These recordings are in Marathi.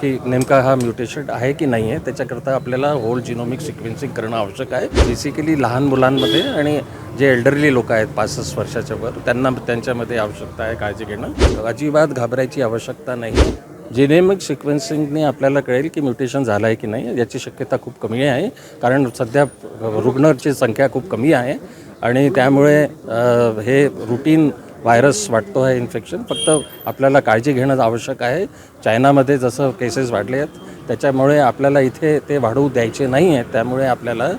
की नेमका हा म्युटेशन आहे की नाही आहे त्याच्याकरता आपल्याला होल जिनोमिक सिक्वेन्सिंग करणं आवश्यक आहे. बेसिकली लहान मुलांमध्ये आणि जे एल्डरली लोक आहेत पासष्ट वर्षाच्या वर त्यांना त्यांच्यामध्ये आवश्यकता आहे काळजी घेणं. अजिबात घाबरायची आवश्यकता नाही. जिनेमिक सिक्वेन्सिंगने आपल्याला कळेल की म्युटेशन झालं आहे की नाही याची शक्यता खूप कमी आहे. कारण सध्या रुग्णाची संख्या खूप कमी आहे. आणि त्यामुळे हे रुटीन व्हायरस वाटतो आहे इन्फेक्शन फक्त आपल्याला काळजी घेणं आवश्यक आहे. चायनामध्ये जसं केसेस वाढले आहेत त्याच्यामुळे आपल्याला इथे ते वाढवू द्यायचे नाही आहेत. त्यामुळे आपल्याला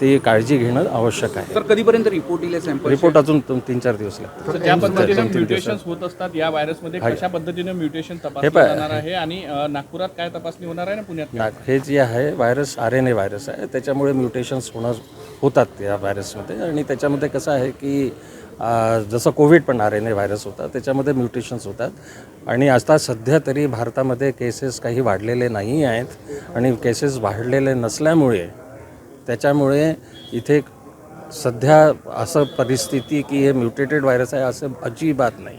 ती काळजी घेणं आवश्यक आहे. तर कधीपर्यंत रिपोर्ट येईल सॅम्पल रिपोर्ट अजून दोन तीन चार दिवस लागतात तर ज्या पद्धतीने म्युटेशन होत असतात या व्हायरसमध्ये कशा पद्धतीने म्युटेशन तपासलं पहा. जाणार आहे आणि अ, नागपुरात काय तपासणी होणार आहे ना पुण्यात? नाग हे जे आहे virus R N A virus आहे. त्याच्यामुळे म्युटेशन्स होणं होतात या व्हायरसमध्ये आणि त्याच्यामध्ये कसं आहे की जसं कोविड पण आर एन ए व्हायरस होता त्याच्यामध्ये म्युटेशन्स होतात. आणि आता सध्या तरी भारतामध्ये केसेस काही वाढलेले नाही आहेत. आणि केसेस वाढलेले नसल्यामुळे त्याच्यामुळे इथे सध्या असं परिस्थिती की हे म्युटेटेड व्हायरस आहे असं अजिबात नाही.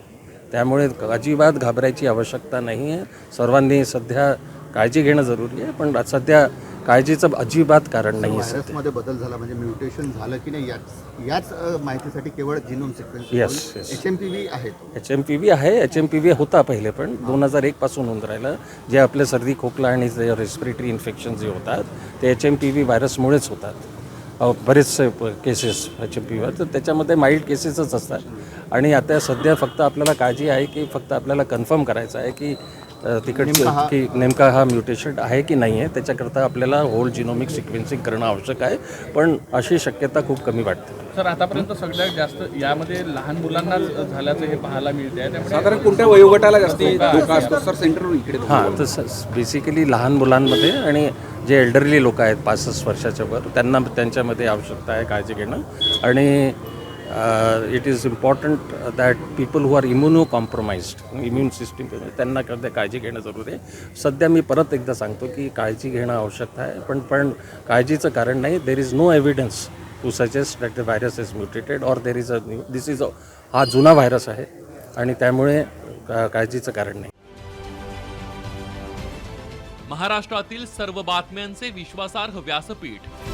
त्यामुळे अजिबात घाबरायची आवश्यकता नाही आहे. सर्वांनी सध्या काळजी घेणं जरुरी आहे. पण सध्या काळजीचं अजिबात कारण नाही आहे व्हायरसमध्ये बदल झाला म्हणजे म्युटेशन झालं की नाही याच याच माहितीसाठी केवळ genome sequence yes. H M P V आहेत. एच एम पी व्ही आहे. एच एम पी व्ही होता पहिले पण दोन हजार एकपासून होऊन राहिलं. जे आपले सर्दी खोकला आणि जे रेस्पिरेटरी इन्फेक्शन जे होतात ते एच एम पी व्ही व्हायरसमुळेच होतात. बरेचसे cases H M P V तर त्याच्यामध्ये माइल्ड केसेसच असतात. आणि आता सध्या फक्त आपल्याला काळजी आहे की फक्त आपल्याला कन्फर्म करायचं आहे की तिकडचं की नेमका हा म्युटेशन आहे की नाही आहे त्याच्याकरता आपल्याला होल जिनोमिक सिक्वेन्सिंग करणं आवश्यक आहे पण अशी शक्यता खूप कमी वाटते. सर आतापर्यंत सगळ्यात जास्त यामध्ये लहान मुलांनाच झाल्याचं हे पाहायला मिळते आहे त्यामुळे साधारण कोणत्या वयोगटाला जास्ती धोका असतो? सर सेंटर इकडे हां तर बेसिकली लहान मुलांमध्ये आणि जे एल्डरली लोक आहेत पासष्ट वर्षाच्या वर त्यांना त्यांच्यामध्ये आवश्यकता आहे काळजी घेणं. आणि it is important that people who are immunocompromised immune system त्यांना करता काळजी घेणं जरुरी आहे. सध्या मी परत एकदा सांगतो की काळजी घेणं आवश्यक आहे पण पण काळजीचं कारण नाही. There is no evidence to suggest that the virus is mutated or there is a new this is a हा जुना व्हायरस आहे आणि त्यामुळे का- काळजीचं कारण नाही. महाराष्ट्रातील सर्व बातम्यांचे विश्वासार्ह व्यासपीठ